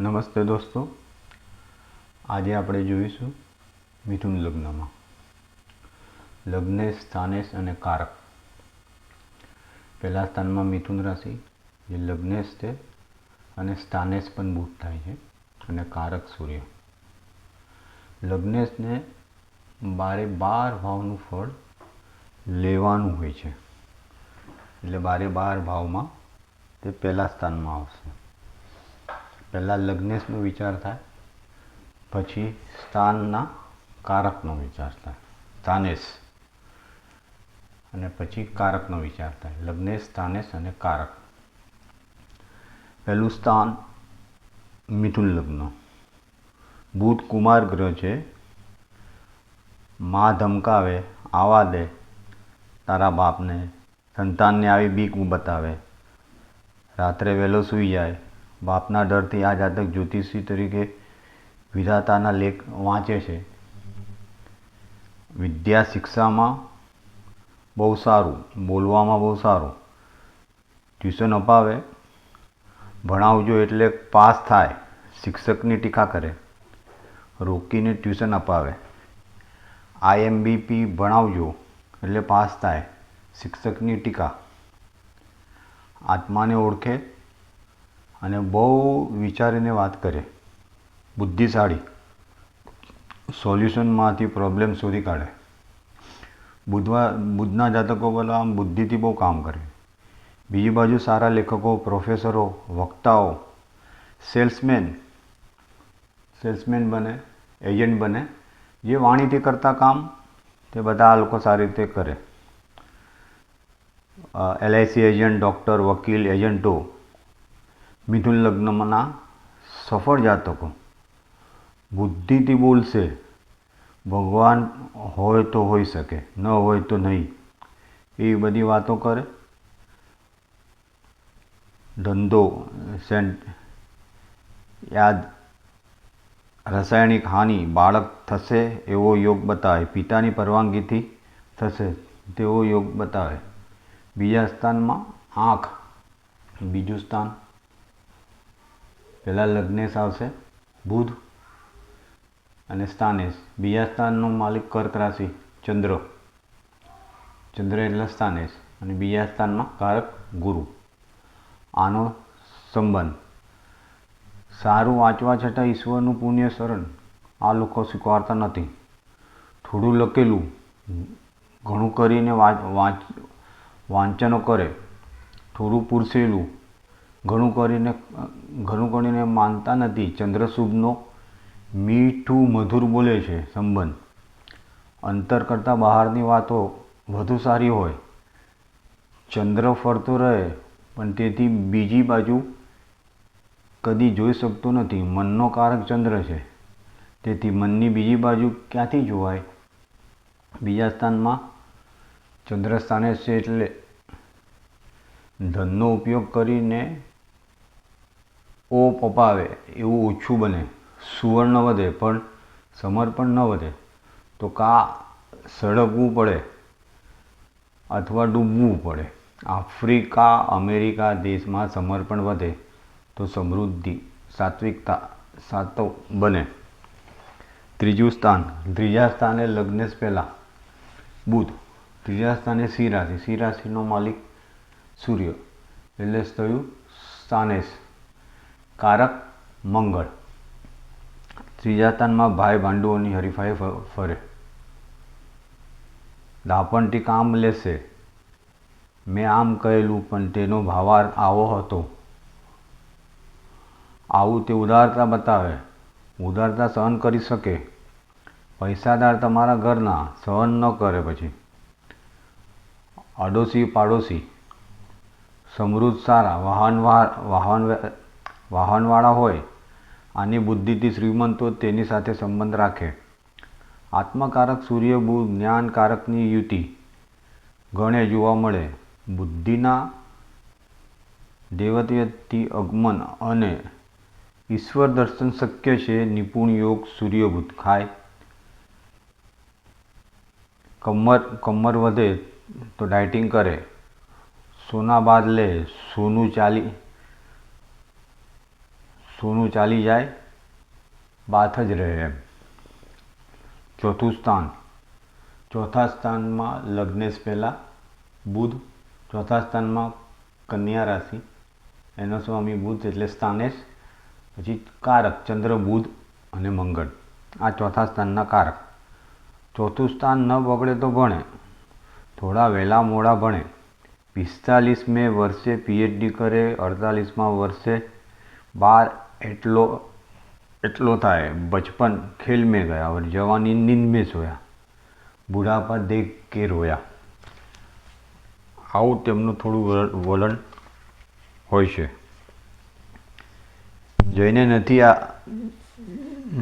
નમસ્તે દોસ્તો. આજે આપણે જોઈશું મિથુન લગ્નમાં. લગ્ને સ્થાનેશ અને કારક. પહેલા સ્થાનમાં મિથુન રાશિ, જે લગ્નેશ છે, અને સ્થાનેશ પણ બુધ થાય છે, અને કારક સૂર્ય. લગ્નેશને બારે બાર ભાવનું ફળ લેવાનું હોય છે. એટલે બારે બાર ભાવમાં તે પહેલા સ્થાનમાં આવશે. પહેલાં લગ્નેશનો વિચાર થાય, પછી સ્થાનના કારકનો વિચાર થાય, સ્થાનેશ. અને પછી કારકનો વિચાર થાય, લગ્નેશ, સ્થાનેશ અને કારક. પહેલું સ્થાન મિથુન લગ્ન. બુધ કુમાર ગ્રહ છે. માં ધમકાવે, આવા દે, તારા બાપને, સંતાનને આવી બીક બતાવે. રાત્રે વહેલો સૂઈ જાય બાપના ડરથી આ જાતક જ્યોતિષી તરીકે વિધાતાના લેખ વાંચે છે. વિદ્યા શિક્ષામાં બહુ સારું, બોલવામાં બહુ સારું. ટ્યુશન અપાવે, ભણાવજો એટલે પાસ થાય, શિક્ષકની ટીકા કરે, રોકીને ટ્યુશન અપાવે. આઈએમબીપી ભણાવજો એટલે પાસ થાય, શિક્ષકની ટીકા. આત્માને ઓળખે અને બહુ વિચારીને વાત કરે. બુદ્ધિશાળી. સોલ્યુશનમાંથી પ્રોબ્લેમ શોધી કાઢે. બુધવા, બુધના જાતકો બોલો, આમ બુદ્ધિથી બહુ કામ કરે. બીજી બાજુ સારા લેખકો પ્રોફેસરો વક્તાઓ સેલ્સમેન સેલ્સમેન બને એજન્ટ બને, જે વાણીથી કરતા કામ, તે બધા આ લોકો સારી રીતે કરે. એલઆઈસી એજન્ટ ડૉક્ટર વકીલ એજન્ટો મિથુન લગ્નમાંના સફળ જાતકો. બુદ્ધિથી બોલશે, ભગવાન હોય તો હોઈ શકે, ન હોય તો નહીં. એવી બધી વાતો કરે. ધંધો, સેન્ટ, યાદ, રાસાયણિક હાનિ, બાળક થશે એવો યોગ બતાવે, પિતાની પરવાનગીથી થશે તેવો યોગ બતાવે. બીજા સ્થાનમાં આંખ, બીજું સ્થાન. પહેલાં લગ્નેશ આવશે, બુધ અને સ્થાનેશ. બીજા સ્થાનનો માલિક કર્ક રાશિ, ચંદ્ર. ચંદ્ર એટલે સ્થાનેશ અને બીજા સ્થાનમાં કારક ગુરુ. આનો સંબંધ. સારું વાંચવા છતાં ઈશ્વરનું પુણ્ય શરણ આ લોકો સ્વીકારતા નથી. થોડું લખેલું, ઘણું કરીને વાંચ વાંચનો કરે. થોડું પૂરસેલું ઘણું કરીને ઘણું કરીને માનતા નથી. ચંદ્રશુભનો મીઠું મધુર બોલે છે સંબંધ. અંતર કરતાં બહારની વાતો વધુ સારી હોય. ચંદ્ર ફરતો રહે, પણ તેથી બીજી બાજુ કદી જોઈ શકતો નથી. મનનો કારક ચંદ્ર છે. તેથી મનની બીજી બાજુ ક્યાંથી જોવાય? બીજા સ્થાનમાં ચંદ્ર સ્થાને છે એટલે ધનનો ઉપયોગ કરીને ઓ પપાવે એવું ઓછું બને. સુવર્ણ વધે પણ સમર્પણ ન વધે. તો કા સળગવું પડે અથવા ડૂબવું પડે? આફ્રિકા, અમેરિકા દેશમાં સમર્પણ વધે તો સમૃદ્ધિ, સાત્વિકતા સાતો બને. ત્રીજું સ્થાન ત્રીજા સ્થાને લગ્નેશ પહેલાં. બુધ ત્રીજા સ્થાને સિંહ રાશિ સિંહ રાશિનો માલિક સૂર્ય. એટલે થયું સ્થાનેશ. કારક મંગળ. ત્રીજા સ્થાનમાં ભાઈ ભાંડુઓની હરીફાઈ ફરે. દાપણથી કામ લેશે. મેં આમ કહેલું, પણ તેનો ભાવાર આવો હતો. આવું તે ઉદારતા બતાવે. ઉદારતા સહન કરી શકે. પૈસાદાર તમારા ઘરના, સહન ન કરે પછી. અડોશી પાડોશી સમૃદ્ધ સારા વાહન વાહન વાહનવાળા હોય, આની બુદ્ધિથી શ્રીમંતો તેની સાથે સંબંધ રાખે. આત્મકારક સૂર્ય જ્ઞાનકારકની યુતિ. ગણે જોવા મળે, બુદ્ધિના દેવતીયથી આગમન અને ઈશ્વર દર્શન શક્ય છે, નિપુણ યોગ સૂર્યભૂત ખાય. કમર કમર વધે તો ડાયટિંગ કરે. સોના બાદ લે, સોનું ચાલી સોનું ચાલી જાય બાથ જ રહે એમ. ચોથું સ્થાન. ચોથા સ્થાનમાં લગ્નેશ પહેલાં, બુધ. ચોથા સ્થાનમાં કન્યા રાશિ. એનો સ્વામી બુધ એટલે સ્થાનેશ, પછી કારક, ચંદ્ર, બુધ અને મંગળ. આ ચોથા સ્થાનના કારક. ચોથું સ્થાન ન બગડે તો ભણે. થોડા વહેલા મોડા ભણે. પિસ્તાલીસમે વર્ષે પીએચડી કરે, અડતાલીસમાં વર્ષે બાર એટલો એટલો થાય બચપન ખેલ મેં ગયા और जवानी नींद में सोया બુઢાપા દેખ કે રોયા આવું તેમનું થોડું વલણ વલણ હોય છે જઈને નથી આ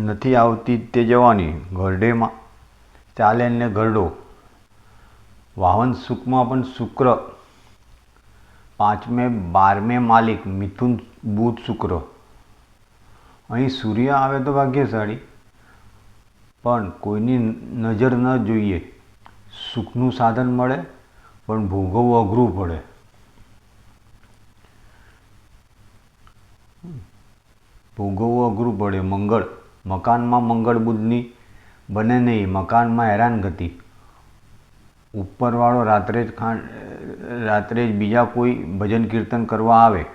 નથી આવતી તે જવાની ઘરડેમાં ચાલે ને ગરડો વાહન સુખમાં પણ શુક્ર પાંચમે બારમે માલિક મિથુન બુધ શુક્ર અહીં સૂર્ય આવે તો ભાગ્યશાળી. પણ કોઈની નજર ન જોઈએ. સુખનું સાધન મળે, પણ ભોગવવું અઘરું પડે. ભોગવવું અઘરું પડે. મંગળ. મકાનમાં મંગળ બુદ્ધની બને નહીં. મકાનમાં હેરાનગતિ ઉપરવાળો રાત્રે જ ખાંડ રાત્રે જ બીજા કોઈ ભજન કીર્તન કરવા આવે.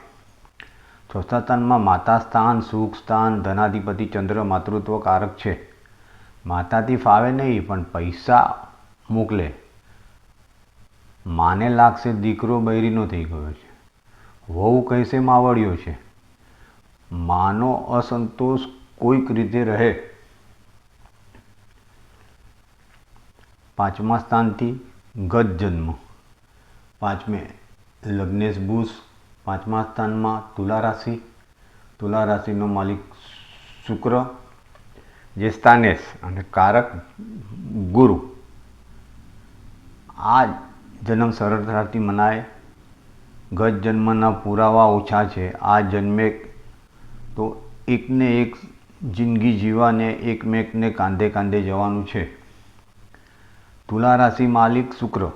ચોથા સ્થાનમાં માતા સ્થાન, સુખ સ્થાન, ધનાધિપતિ, ચંદ્ર, માતૃત્વ કારક છે. માતાથી ફાવે નહીં, પણ પૈસા મોકલે. માને લાગશે દીકરો બૈરીનો થઈ ગયો છે. વહુ કહેશે માવડ્યો છે. માનો અસંતોષ કોઈક રીતે રહે. પાંચમા સ્થાનથી ગત જન્મ. પાંચમે લગ્નેશ બુશ પાંચમા સ્થાનમાં તુલા રાશિ. તુલા રાશિનો માલિક શુક્ર જે સ્થાનેશ અને કારક ગુરુ. આ જન્મ સરળતાથી મનાય. ગત જન્મના પુરાવા ઓછા છે. આ જન્મે તો એકને એક જિંદગી જીવાને એકમેકને કાંધે કાંધે જવાનું છે. તુલા રાશિ માલિક શુક્ર.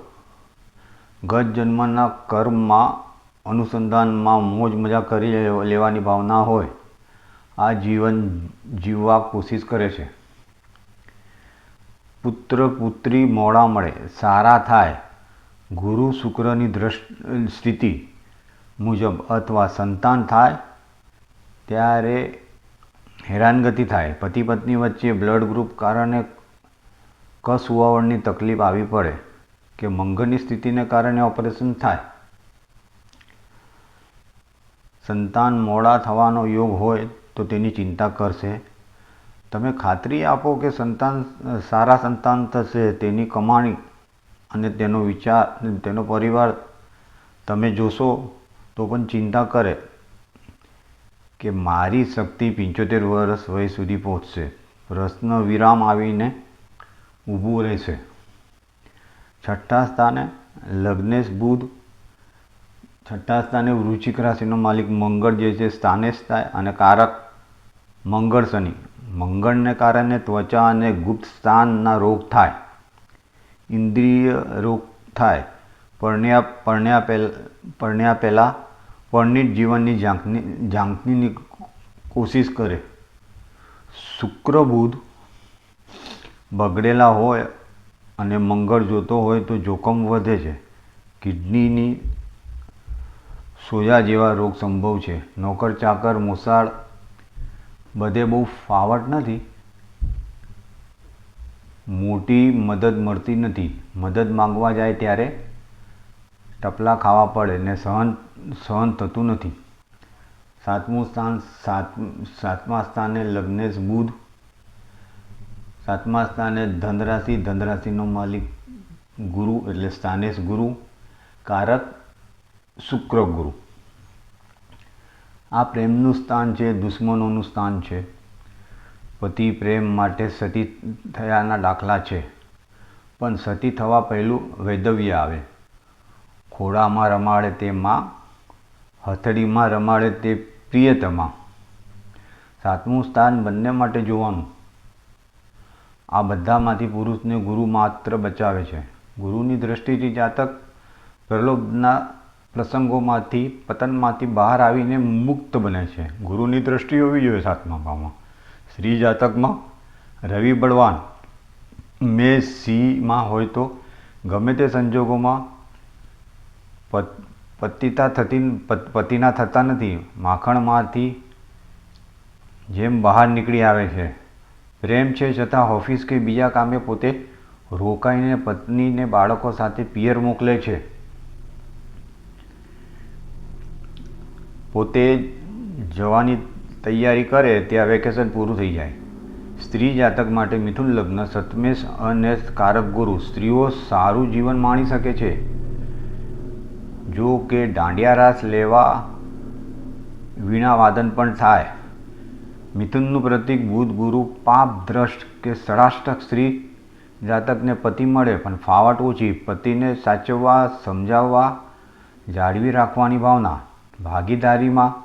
ગત જન્મના કર્મમાં અનુસંધાનમાં મોજ મજા કરી લેવાની ભાવના હોય, આ જીવન જીવવા કોશિશ કરે છે. પુત્ર પુત્રી મોડા મળે, સારા થાય, ગુરુ શુક્રની દ્રષ્ટિ, સ્થિતિ મુજબ અથવા સંતાન થાય, ત્યારે હેરાનગતિ થાય. પતિ પત્ની વચ્ચે બ્લડ ગ્રુપ કારણે કસુવાવડની તકલીફ આવી પડે કે મંગળની સ્થિતિને કારણે ઓપરેશન થાય. સંતાન મોડા થવાનો યોગ હોય તો તેની ચિંતા કરશે. તમે ખાતરી આપો કે સંતાન, સારા સંતાન થશે તેની કમાણી અને તેનો વિચાર, તેનો પરિવાર તમે જોશો તો પણ ચિંતા કરે કે મારી શક્તિ પંચોતેર વર્ષ વય સુધી પહોંચશે. પ્રશ્ન વિરામ આવીને ઊભું રહેશે. છઠ્ઠા સ્થાને લગ્નેશ બુધ છઠ્ઠા સ્થાને વૃશ્ચિક રાશિનો માલિક મંગળ જે છે, સ્થાને સ્થાય અને કારક મંગળ શનિ. મંગળને કારણે ત્વચા અને ગુપ્ત સ્થાનના રોગ થાય. ઇન્દ્રિય રોગ થાય. પરણ્યા પરણ્યા પહેલાં પરણ્યા પહેલાં પરણિત જીવનની ઝાંખની ઝાંખનીની કોશિશ કરે. શુક્ર બુધ બગડેલા હોય અને મંગળ જોતો હોય તો જોખમ વધે છે. કિડનીની સોજા જેવા રોગ સંભવ છે. નોકર, ચાકર, મોસાળ બધે બહુ ફાવટ નથી. મોટી મદદ મળતી નથી. મદદ માંગવા જાય ત્યારે ટપલા ખાવા પડે ને સહન સહન થતું નથી. સાતમું સ્થાન, સાત, સાતમા સ્થાને લગ્નેશ બુધ. સાતમા સ્થાને ધનરાશિ, ધનરાશિનો માલિક ગુરુ એટલે સ્થાનેશ ગુરુ. કારક શુક્ર ગુરુ આ પ્રેમનું સ્થાન છે, દુશ્મનોનું સ્થાન છે. પતિ પ્રેમ માટે સતી થયાના દાખલા છે. પણ સતી થવા પહેલું વૈધવ્ય આવે. ખોડામાં રમાડે તે માં, હથડીમાં રમાડે તે પ્રિયતમા. સાતમું સ્થાન બંને માટે જોવાનું. આ બધામાંથી પુરુષને ગુરુ માત્ર બચાવે છે. ગુરુની દ્રષ્ટિથી જાતક પ્રલોભના પ્રસંગોમાંથી, પતનમાંથી બહાર આવીને મુક્ત બને છે. ગુરુની દ્રષ્ટિ હોવી જોઈએ સાતમા ભાવમાં. સ્ત્રી જાતકમાં રવિ બળવાન. મે સીમાં હોય તો ગમે તે સંજોગોમાં પત, પતિતા થતી પતિના થતા નથી. માખણમાંથી જેમ બહાર નીકળી આવે છે. પ્રેમ છે છતાં ઓફિસ કે બીજા કામે પોતે રોકાઈને પત્નીને બાળકો સાથે પિયર મોકલે છે. પોતે જવાની તૈયારી કરે ત્યાં વેકેશન પૂરું થઈ જાય. સ્ત્રી જાતક માટે મિથુન લગ્ન સતમેશ અને કારક ગુરુ સ્ત્રીઓ સારું જીવન માણી શકે છે. જો કે દાંડિયા રાસ લેવા વીણા વાદન પણ થાય. મિથુનનું પ્રતીક બુધ ગુરુ પાપ દ્રષ્ટ કે સડાષ્ટક સ્ત્રી જાતકને પતિ મળે પણ ફાવટ ઓછી, પતિને સાચવવા, સમજાવવા, જાળવી રાખવાની ભાવના. ભાગીદારીમાં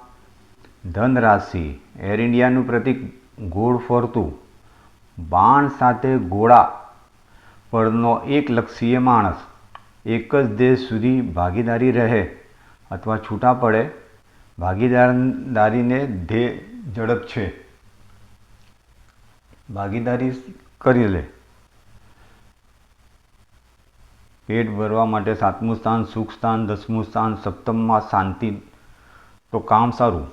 ધન રાશિ એર ઇન્ડિયાનું પ્રતીક ગોળ ફરતું, બાણ સાથે ગોળા પરનો એક લક્ષીય માણસ, એક જ દેશ સુધી ભાગીદારી રહે અથવા છૂટા પડે ભાગીદારીને ધ્યેય ઝડપ છે. ભાગીદારી કરી લે. પેટ ભરવા માટે સાતમું સ્થાન, સુખ સ્થાન, દસમું સ્થાન, સપ્તમમાં શાંતિ તો કામ સારું.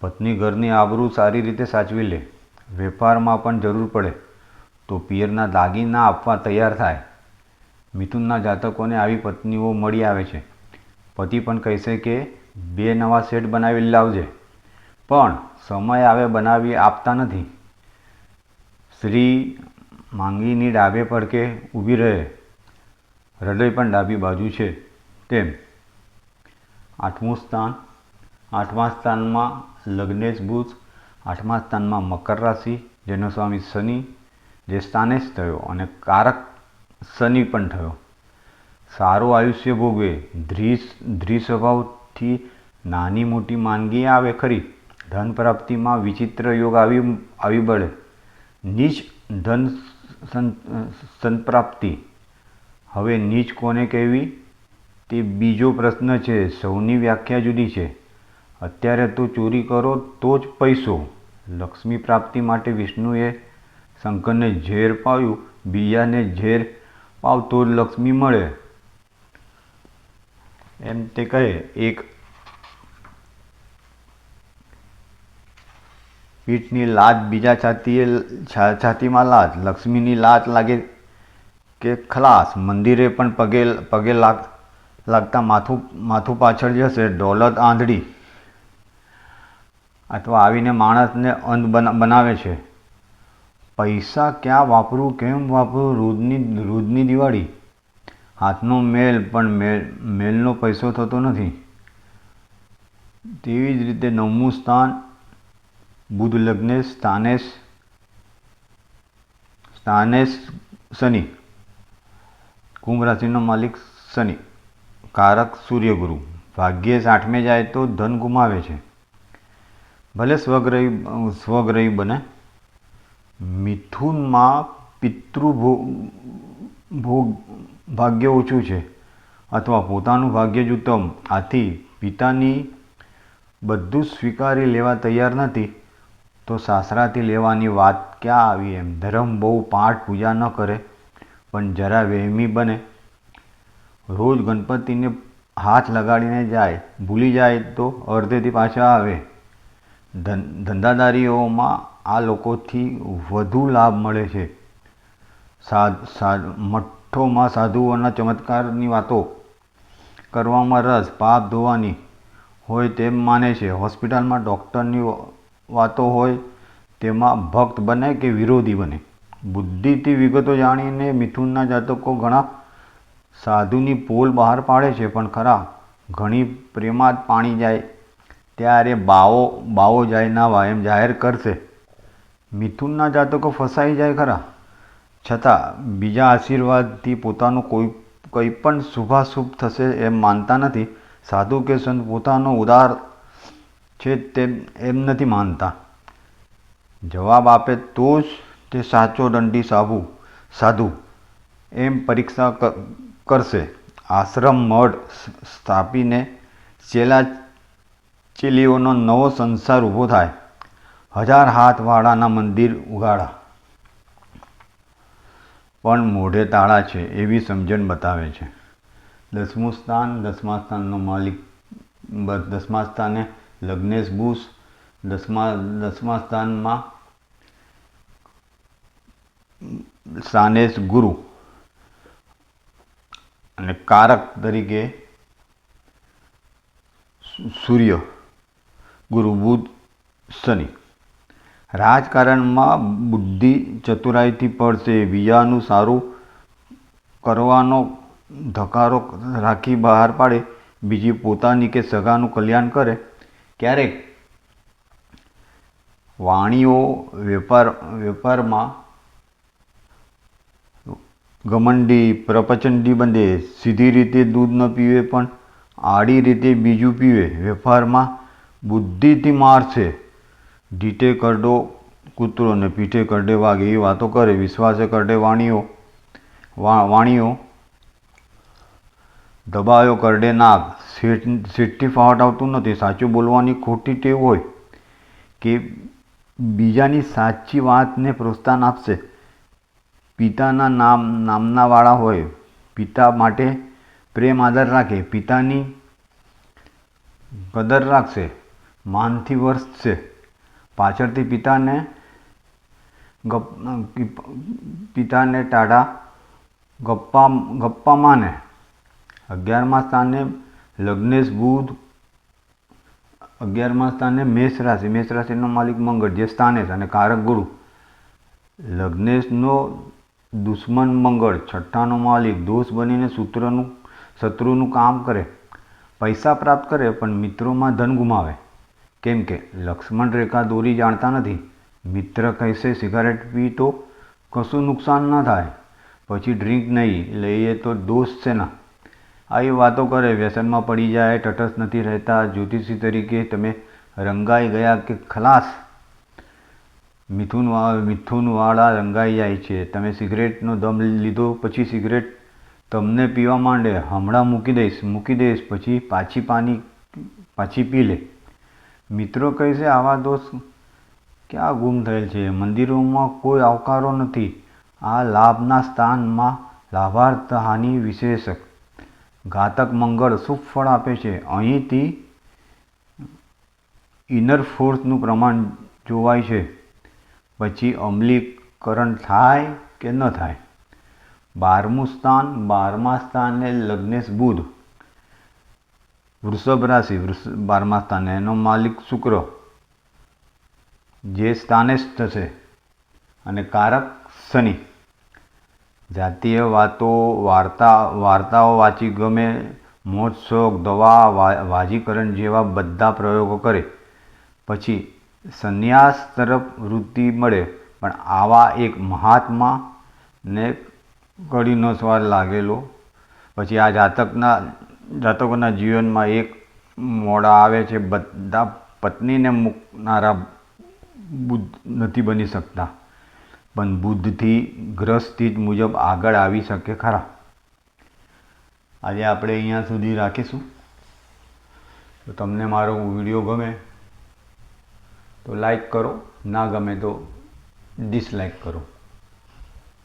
પત્ની ઘરની આબરૂ સારી રીતે સાચવી લે. વેપારમાં પણ જરૂર પડે. તો પિયરના દાગીના આપવા તૈયાર થાય. મિથુનના જાતકોને આવી પત્નીઓ મળી આવે છે. પતિ પણ કહેશે કે, બે નવા સેટ બનાવી લાવજે. પણ સમય આવે બનાવી આપતા નથી. સ્ત્રી માંગીની ડાબે પડકે ઊભી રહે. હૃદય પણ ડાબી બાજુ છે. તેમ. આઠમું સ્થાન. આઠમા સ્થાનમાં લગ્નેશ બુધ આઠમા સ્થાનમાં મકર રાશિ જેનો સ્વામી શનિ, જે સ્થાને જ થયો અને કારક શનિ પણ થયો. સારું આયુષ્ય ભોગવે ધ્રી ધ્રી સ્વભાવથી નાની મોટી માંદગી આવે ખરી. ધન પ્રાપ્તિમાં વિચિત્ર યોગ આવી આવી બળે. નીચ ધન સંપ્રાપ્તિ. હવે નીચ કોને કહેવી? તે બીજો પ્રશ્ન છે, સૌની વ્યાખ્યા જુદી છે. અત્યારે તું ચોરી કરો તો જ પૈસો. લક્ષ્મી પ્રાપ્તિ માટે વિષ્ણુએ શંકરને ઝેર પાવ્યું બીજાને ઝેર પાવ તો જ લક્ષ્મી મળે. એમ તે કહે, એક પીઠની લાત બીજા છાતીએ છાતીમાં લાત લક્ષ્મીની લાત લાગે કે ખલાસ. મંદિરે પણ પગે પગે લાગ, લાગતા માથું માથું પાછળ જશે દોલત આંધળી. અથવા આવીને માણસને અંધ બના- બનાવે છે. પૈસા ક્યાં વાપરવું કેમ વાપરવું રોજની રોજની દિવાળી? હાથનો મેલ, પણ મેલ, મેલનો પૈસો થતો નથી. તેવી જ રીતે નવમું સ્થાન, બુધ લગ્નેશ સ્થાનેશ સ્થાનેશ શનિ. કુંભ રાશિનો માલિક શનિ. કારક સૂર્યગુરુ. ભાગ્યે આઠમે જાય તો ધન ગુમાવે છે. ભલે સ્વગ્રહી સ્વગ્રહી બને. મિથુનમાં પિતૃ ભોગ ભાગ્ય ઓછું છે. અથવા પોતાનું ભાગ્ય જ ઉત્તમ. આથી પિતાની બધું સ્વીકારી લેવા તૈયાર નથી, તો સાસરાથી લેવાની વાત ક્યાં આવી એમ? ધર્મ બહુ પાઠ પૂજા ન કરે, પણ જરા વહેમી બને. રોજ ગણપતિને હાથ લગાડીને જાય, ભૂલી જાય તો અડધેથી પાછા આવે. ધંધાદારીઓમાં આ લોકોથી વધુ લાભ મળે છે. સાધ સાધ મઠ્ઠોમાં સાધુઓના ચમત્કારની વાતો કરવામાં રસ, પાપ ધોવાની હોય તેમ માને છે. હોસ્પિટલમાં ડૉક્ટરની વાતો હોય તેમાં ભક્ત બને કે વિરોધી બને? બુદ્ધિથી વિગતો જાણીને મિથુનના જાતકો ઘણા સાધુની પોલ બહાર પાડે છે, પણ ખરા, ઘણી પ્રેમાત પાણી જાય ત્યારે બાવો બાવો જાય ના વા એમ જાહેર કરશે. મિથુનના જાતકો ફસાઈ જાય ખરા. છતાં, બીજા આશીર્વાદથી પોતાનું કોઈ કંઈ પણ શુભાશુભ થશે એમ માનતા નથી. સાધુ કે સંત પોતાનો ઉદાર છે તેમ, એમ નથી માનતા. જવાબ આપે તો જ તે સાચો દંડી સાબુ, સાધુ, એમ પરીક્ષા કરશે. આશ્રમ મઠ સ્થાપીને ચેલા ચેલીઓનો નવો સંસાર ઊભો થાય. હજાર હાથવાળાના મંદિર ઉગાડા. પણ મોઢે તાળા છે એવી સમજણ બતાવે છે. દસમું સ્થાન, દસમા સ્થાનનો માલિક દસમા સ્થાને લગ્નેશ બુશ, દસમા દસમા સ્થાનમાં સ્થાનેશ ગુરુ અને કારક તરીકે સૂર્ય. ગુરુ બુધ શનિ. રાજકારણમાં બુદ્ધિ ચતુરાઈથી પડશે, વિયાનું સારું કરવાનો ધકારો રાખી બહાર પાડે, બીજી પોતાની કે સગાનું કલ્યાણ કરે, ક્યારેક વાણીઓ વેપાર, વેપારમાં ઘમંડી, પ્રપચંડી બંધે, સીધી રીતે દૂધ ન પીવે પણ આડી રીતે બીજું પીવે, વેપારમાં બુદ્ધિથી મારશે ઢીટે કરડો કૂતરો ને પીઠે કરડે વાઘ એવી વાતો કરે, વિશ્વાસે કરડે વાણીઓ વાણીઓ. દબાયો કરડે નાગ. શેઠ, શેઠથી ફાવટ આવતું નથી, સાચું બોલવાની ખોટી ટેવ હોય કે બીજાની સાચી વાતને પ્રોત્સાહન આપશે. પિતાના નામ નામનાવાળા હોય. પિતા માટે પ્રેમ આદર રાખે. પિતાની કદર રાખશે. માનથી વરસશે પાછળથી પિતાને પિતાને ટાઢા, ગપ્પા ગપ્પા માને. અગિયારમા સ્થાને લગ્નેશ બુધ, અગિયારમા સ્થાને મેષ રાશિ. મેષ રાશિનો માલિક મંગળ, જે સ્થાને અને કારક ગુરુ. લગ્નેશનો દુશ્મન મંગળ, છઠ્ઠાનો માલિક, દોષ બનીને સૂત્રનું, શત્રુનું કામ કરે. પૈસા પ્રાપ્ત કરે, પણ મિત્રોમાં ધન ગુમાવે. કેમ કે લક્ષ્મણ રેખા દોરી જાણતા નથી. મિત્ર કહેશે, સિગારેટ પી તો કશું નુકસાન ન થાય. પછી ડ્રિંક નહીં, લઈએ તો દોષ છે ના. આવી વાતો કરે, વ્યસનમાં પડી જાય, તટસ્થ નથી રહેતા. જ્યોતિષી તરીકે તમે રંગાઈ ગયા કે ખલાસ? મિથુન મિથુનવાળા રંગાઈ જાય છે. તમે સિગરેટનો દમ લીધો પછી સિગરેટ તમને પીવા માંડે. હમણાં મૂકી દઈશ મૂકી દઈશ, પછી પાછી પાણી, પાછી પી લે. મિત્રો કહે છે, આવા દોષ ક્યાં ગુમ થયેલ છે? મંદિરોમાં કોઈ આવકારો નથી. આ લાભના સ્થાનમાં લાભાર્થ હાનિ વિશેષક. ઘાતક મંગળ શુભ ફળ આપે છે. અહીંથી ઇનર ફોર્સનું પ્રમાણ જોવાય છે. પછી અમલીકરણ થાય કે ન થાય? બારમું સ્થાન, બારમા સ્થાને લગ્નેશ બુધ. વૃષભ રાશિ, વૃષ બારમા સ્થાને. એનો માલિક શુક્ર. જે સ્થાનેસ્થ છે અને કારક શનિ. જાતીય વાતો, વાર્તા, વાર્તાઓ વાંચી ગમે, મોજ, શોખ, દવા વાજીકરણ જેવા બધા પ્રયોગો કરે. પછી સંન્યાસ તરફ વૃત્તિ મળે. પણ આવા એક મહાત્મા ને કડીનો સ્વાદ લાગેલો. પછી આ જાતકના જાતકોના જીવનમાં એક મોડા આવે છે, બધા પત્નીને મૂકનારા બુદ્ધ નથી બની શકતા. પણ બુદ્ધથી ગ્રહસ્થિત મુજબ આગળ આવી શકે ખરા. આજે આપણે અહીંયા સુધી રાખીશું. તો તમને મારો વીડિયો ગમે તો લાઈક કરો, ના ગમે તો ડિસલાઈક કરો.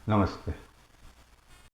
નમસ્તે.